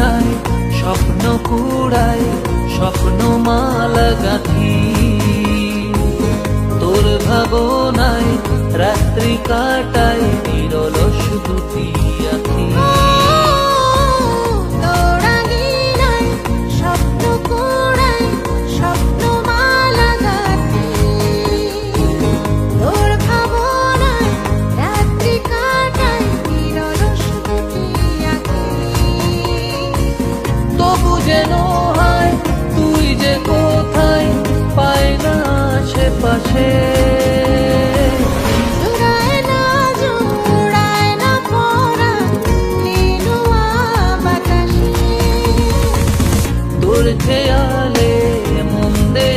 নাই স্বপ্ন কুড়াই স্বপ্ন মালা গাঁথি। তোর ভাবনায় রাত্রি কাটাই নিরল শুধু যেন হয় তুই যে কোথায় পায় না আশেপাশে। তোর খেয়ালে